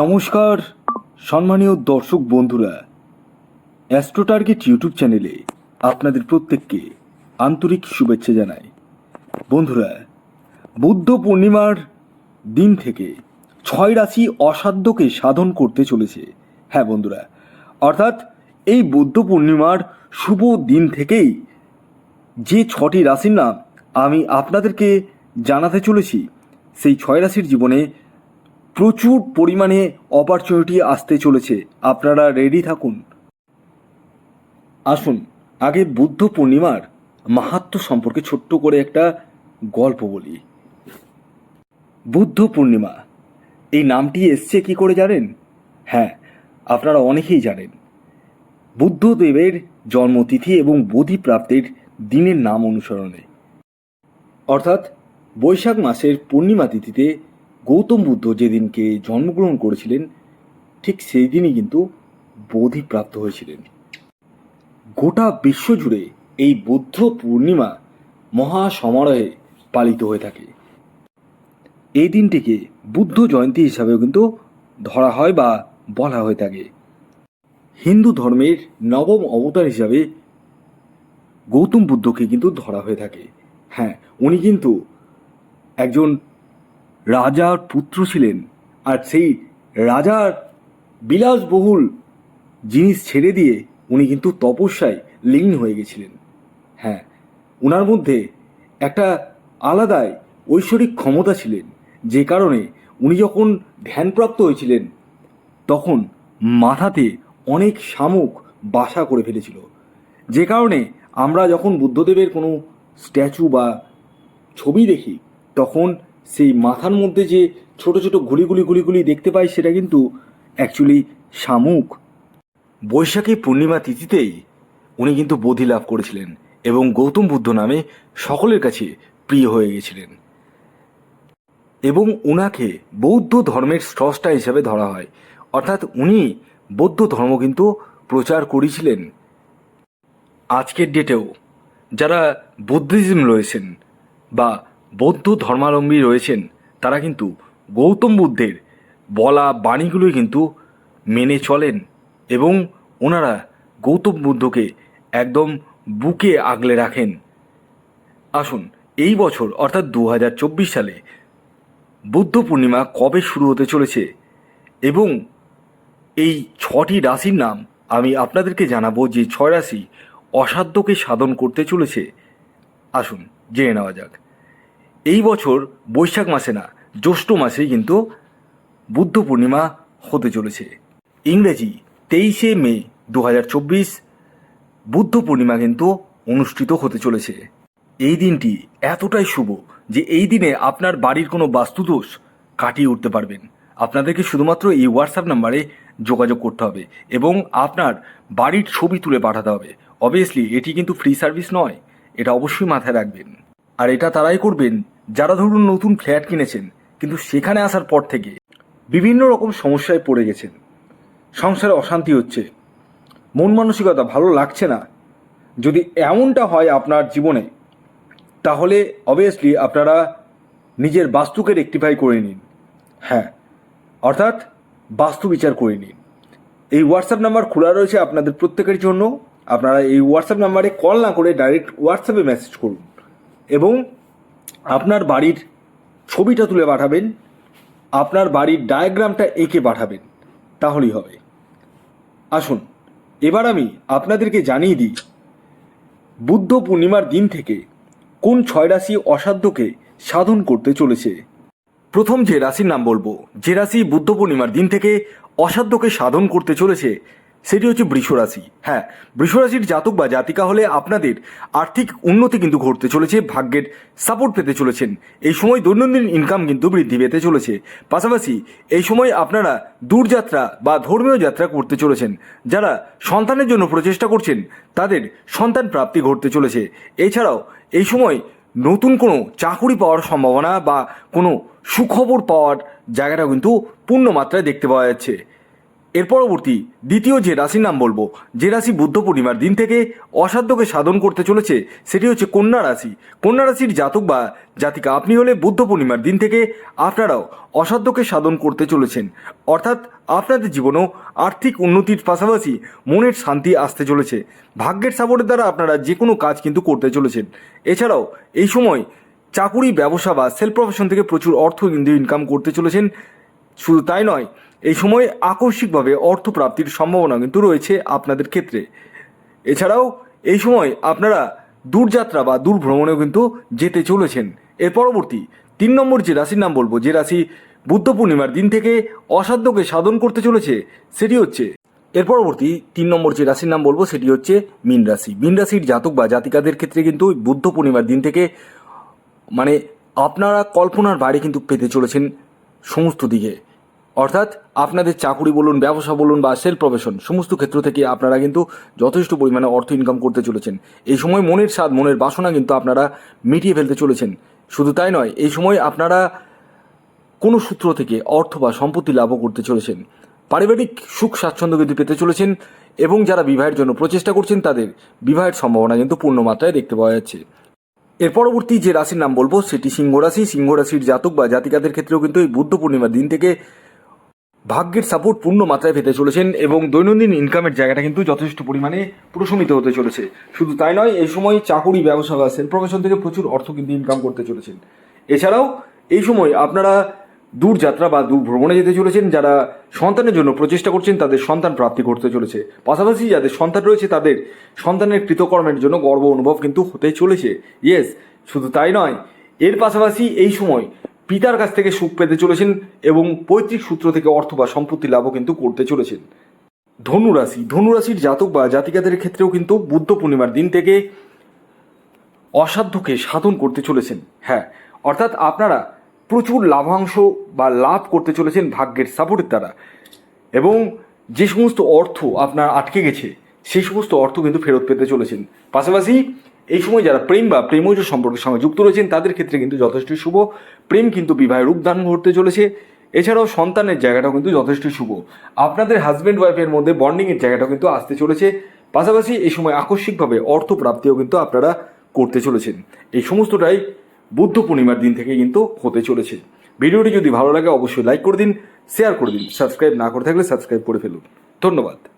নমস্কার, সম্মানীয় দর্শক বন্ধুরা। অ্যাস্ট্রো টার্গেট ইউটিউব চ্যানেলে আপনাদের প্রত্যেককে আন্তরিক শুভেচ্ছা জানাই। বন্ধুরা, বুদ্ধ পূর্ণিমার দিন থেকে ছয় রাশি অসাধ্যকে সাধন করতে চলেছে। হ্যাঁ বন্ধুরা, অর্থাৎ এই বুদ্ধ পূর্ণিমার শুভ দিন থেকেই যে ছটি রাশির নাম আমি আপনাদেরকে জানাতে চলেছি, সেই ছয় রাশির জীবনে প্রচুর পরিমাণে অপরচুনিটি আসতে চলেছে। আপনারা রেডি থাকুন। আসুন, আগে বুদ্ধ পূর্ণিমার মাহাত্ম্য সম্পর্কে ছোট্ট করে একটা গল্প বলি। বুদ্ধ পূর্ণিমা, এই নামটি এসছে কি করে জানেন? হ্যাঁ আপনারা অনেকেই জানেন। বুদ্ধদেবের জন্মতিথি এবং বোধি প্রাপ্তির দিনের নাম অনুসরণে। অর্থাৎ বৈশাখ মাসের পূর্ণিমা তিথিতে গৌতম বুদ্ধ যেদিনকে জন্মগ্রহণ করেছিলেন, ঠিক সেই দিনই কিন্তু বোধিপ্রাপ্ত হয়েছিলেন। গোটা বিশ্ব জুড়ে এই বুদ্ধ পূর্ণিমা মহা সমারোহে পালিত হয়ে থাকে। এই দিনটিকে বুদ্ধ জয়ন্তী হিসাবেও কিন্তু ধরা হয় বা বলা হয়ে থাকে। হিন্দু ধর্মের নবম অবতার হিসাবে গৌতম বুদ্ধকে কিন্তু ধরা হয়ে থাকে। হ্যাঁ উনি কিন্তু একজন রাজার পুত্র ছিলেন আর সেই রাজার বিলাসবহুল জিনিস ছেড়ে দিয়ে উনি কিন্তু তপস্যায় লীন হয়ে গেছিলেন। হ্যাঁ ওনার মধ্যে একটা আলাদাই ঐশ্বরিক ক্ষমতা ছিলেন, যে কারণে উনি যখন ধ্যানপ্রাপ্ত হয়েছিলেন, তখন মাথাতে অনেক শামুক বাসা করে ফেলেছিল। যে কারণে আমরা যখন বুদ্ধদেবের কোনো স্ট্যাচু বা ছবি দেখি, তখন সেই মাথার মধ্যে যে ছোট ছোট গুলিগুলি গুলিগুলি দেখতে পাই সেটা কিন্তু অ্যাকচুয়ালি শামুক। বৈশাখী পূর্ণিমা তিথিতেই উনি কিন্তু বোধি লাভ করেছিলেন এবং গৌতম বুদ্ধ নামে সকলের কাছে প্রিয় হয়ে গেছিলেন। এবং উনাকে বৌদ্ধ ধর্মের স্রষ্টা হিসেবে ধরা হয়। অর্থাৎ উনি বৌদ্ধ ধর্ম কিন্তু প্রচার করেছিলেন। আজকের ডেটেও যারা বুদ্ধিজম রয়েছেন বা বৌদ্ধ ধর্মাবলম্বী রয়েছেন, তারা কিন্তু গৌতম বুদ্ধের বলা বাণীগুলোই কিন্তু মেনে চলেন এবং ওনারা গৌতম বুদ্ধকে একদম বুকে আগলে রাখেন। আসুন, এই বছর, অর্থাৎ দু হাজার চব্বিশ সালে বুদ্ধ পূর্ণিমা কবে শুরু হতে চলেছে এবং এই ছটি রাশির নাম আমি আপনাদেরকে জানাব যে ছয় রাশি অসাধ্যকে সাধন করতে চলেছে। আসুন, জেনে নেওয়া যাক। এই বছর বৈশাখ মাসে না, জ্যৈষ্ঠ মাসেই কিন্তু বুদ্ধ পূর্ণিমা হতে চলেছে। ইংরেজি তেইশে মে দু হাজার চব্বিশ বুদ্ধ পূর্ণিমা কিন্তু অনুষ্ঠিত হতে চলেছে। এই দিনটি এতটাই শুভ যে এই দিনে আপনার বাড়ির কোনো বাস্তুদোষ কাটিয়ে উঠতে পারবেন। আপনাদেরকে শুধুমাত্র এই হোয়াটসঅ্যাপ নাম্বারে যোগাযোগ করতে হবে এবং আপনার বাড়ির ছবি তুলে পাঠাতে হবে। অবভিয়াসলি এটি কিন্তু ফ্রি সার্ভিস নয়, এটা অবশ্যই মাথায় রাখবেন। আর এটা তারাই করবেন যারা ধরুন নতুন ফ্ল্যাট কিনেছেন, কিন্তু সেখানে আসার পর থেকে বিভিন্ন রকম সমস্যায় পড়ে গেছেন। সংসারে অশান্তি হচ্ছে। মন মানসিকতা ভালো লাগছে না। যদি এমনটা হয় আপনার জীবনে, তাহলে অবভিয়াসলি আপনারা নিজের বাস্তুকে রেক্টিফাই করে নিন। হ্যাঁ অর্থাৎ বাস্তু বিচার করে নিন। এই হোয়াটসঅ্যাপ নাম্বার খোলা রয়েছে আপনাদের প্রত্যেকের জন্য। আপনারা এই হোয়াটসঅ্যাপ নাম্বারে কল না করে ডাইরেক্ট হোয়াটসঅ্যাপে মেসেজ করুন। এবং আপনার বাড়ির ছবিটা তুলে পাঠাবেন, আপনার বাড়ির ডায়াগ্রামটা এঁকে পাঠাবেন, তাহলেই হবে। আসুন, এবার আমি আপনাদেরকে জানিয়ে দিই, বুদ্ধ পূর্ণিমার দিন থেকে কোন ছয় রাশি অসাধ্যকে সাধন করতে চলেছে? প্রথম যে রাশির নাম বলব, যে রাশি বুদ্ধ পূর্ণিমার দিন থেকে অসাধ্যকে সাধন করতে চলেছে সেটি হচ্ছে বৃষ রাশি হ্যাঁ বৃষ রাশির জাতক বা জাতিকা হলে আপনাদের আর্থিক উন্নতি কিন্তু ঘটতে চলেছে, ভাগ্যের সাপোর্ট পেতে চলেছেন। এই সময় দৈনন্দিন ইনকাম কিন্তু বৃদ্ধি পেতে চলেছে। পাশাপাশি এই সময় আপনারা দূরযাত্রা বা ধর্মীয় যাত্রা করতে চলেছেন। যারা সন্তানের জন্য প্রচেষ্টা করছেন, তাদের সন্তান প্রাপ্তি ঘটতে চলেছে। এছাড়াও এই সময় নতুন কোনো চাকুরি পাওয়ার সম্ভাবনা বা কোনো সুখবর পাওয়ার জায়গাটা কিন্তু পূর্ণ মাত্রায় দেখতে পাওয়া যাচ্ছে। এর পরবর্তী, দ্বিতীয় যে রাশির নাম বলব, যে রাশি বুদ্ধ পূর্ণিমার দিন থেকে অসাধ্যকে সাধন করতে চলেছে, সেটি হচ্ছে কন্যা রাশি। কন্যা রাশির জাতক বা জাতিকা, আপনি হলে বুদ্ধ পূর্ণিমার দিন থেকে আপনারাও অসাধ্যকে সাধন করতে চলেছেন। অর্থাৎ আপনাদের জীবনেও আর্থিক উন্নতির পাশাপাশি মনের শান্তি আসতে চলেছে। ভাগ্যের সাপোর্টের দ্বারা আপনারা যে কোনো কাজ কিন্তু করতে চলেছেন। এছাড়াও এই সময় চাকুরি, ব্যবসা বা সেলফ প্রফেশন থেকে প্রচুর অর্থ কিন্তু ইনকাম করতে চলেছেন। শুধু তাই নয় এই সময় আকস্মিকভাবে অর্থ প্রাপ্তির সম্ভাবনা কিন্তু রয়েছে আপনাদের ক্ষেত্রে। এছাড়াও এই সময় আপনারা দূরযাত্রা বা দূর ভ্রমণেও কিন্তু যেতে চলেছেন। এর পরবর্তী তিন নম্বর যে রাশির নাম বলব, যে রাশি বুদ্ধ পূর্ণিমার দিন থেকে অসাধ্যকে সাধন করতে চলেছে, সেটি হচ্ছে এর পরবর্তী তিন নম্বর যে রাশির নাম বলব, সেটি হচ্ছে মীন রাশি। মীন রাশির জাতক বা জাতিকাদের ক্ষেত্রে কিন্তু বুদ্ধ পূর্ণিমার দিন থেকে মানে আপনারা কল্পনার বাইরে কিন্তু পেতে চলেছেন সমস্ত দিকে। অর্থাৎ আপনাদের চাকুরি বলুন, ব্যবসা বলুন বা সেলফ প্রফেশন সমস্ত ক্ষেত্র থেকে আপনারা কিন্তু যথেষ্ট পরিমাণে অর্থ ইনকাম করতে চলেছেন। এই সময় মনের স্বাদ, মনের বাসনা কিন্তু আপনারা মিটিয়ে ফেলতে চলেছেন। শুধু তাই নয়, এই সময় আপনারা কোনো সূত্র থেকে অর্থ বা সম্পত্তি লাভও করতে চলেছেন। পারিবারিক সুখ, স্বাচ্ছন্দ্য কিন্তু পেতে চলেছেন এবং যারা বিবাহের জন্য প্রচেষ্টা করছেন, তাদের বিবাহের সম্ভাবনা কিন্তু পূর্ণ মাত্রায় দেখতে পাওয়া যাচ্ছে। এর পরবর্তী যে রাশির নাম বলব, সেটি সিংহ রাশি। রাশির জাতক বা জাতিকাদের ক্ষেত্রেও কিন্তু এই বুদ্ধ পূর্ণিমার দিন থেকে ভাগ্যের সাপোর্ট পূর্ণ মাত্রায় পেতে চলেছেন এবং দৈনন্দিন ইনকামের জায়গাটা কিন্তু যথেষ্ট পরিমাণে প্রশমিত হতে চলেছে। শুধু তাই নয়, এই সময় চাকুরি, ব্যবসা বা সেলফ প্রফেশন থেকে প্রচুর অর্থ কিন্তু ইনকাম করতে চলেছেন। এছাড়াও এই সময় আপনারা দূর যাত্রা বা দূর ভ্রমণে যেতে চলেছেন, যারা সন্তানের জন্য প্রচেষ্টা করছেন, তাদের সন্তান প্রাপ্তি করতে চলেছে। পাশাপাশি যাদের সন্তান রয়েছে, তাদের সন্তানের কৃতকর্মের জন্য গর্ব অনুভব কিন্তু হতে চলেছে। ইয়েস শুধু তাই নয়, এর পাশাপাশি এই সময় পিতার কাছ থেকে সুখ পেতে চলেছেন এবং পৈতৃক সূত্র থেকে অর্থ বা সম্পত্তি লাভও কিন্তু করতে চলেছেন। ধনুরাশি, ধনুরাশির জাতক বা জাতিকাদের ক্ষেত্রেও কিন্তু বুদ্ধ পূর্ণিমার দিন থেকে অসাধ্যকে সাধন করতে চলেছেন। হ্যাঁ অর্থাৎ আপনারা প্রচুর লাভাংশ বা লাভ করতে চলেছেন ভাগ্যের সাপোর্টের দ্বারা। এবং যে সমস্ত অর্থ আপনার আটকে গেছে সেই সমস্ত অর্থ কিন্তু ফেরত পেতে চলেছেন। পাশাপাশি এই সময় যারা প্রেম বা প্রেমজ সম্পর্কের সঙ্গে যুক্ত রয়েছেন, তাদের ক্ষেত্রে কিন্তু যথেষ্ট শুভ। প্রেম কিন্তু বিবাহের রূপদান ঘটতে চলেছে। এছাড়াও সন্তানের জায়গাটাও কিন্তু যথেষ্ট শুভ। আপনাদের হাজব্যান্ড ওয়াইফের মধ্যে বন্ডিংয়ের জায়গাটাও কিন্তু আসতে চলেছে। পাশাপাশি এই সময় আকস্মিকভাবে অর্থ প্রাপ্তিও কিন্তু আপনারা করতে চলেছেন। এই সমস্তটাই বুদ্ধ পূর্ণিমার দিন থেকে কিন্তু হতে চলেছে। ভিডিওটি যদি ভালো লাগে, অবশ্যই লাইক করে দিন শেয়ার করে দিন সাবস্ক্রাইব না করে থাকলে সাবস্ক্রাইব করে ফেলুন। ধন্যবাদ।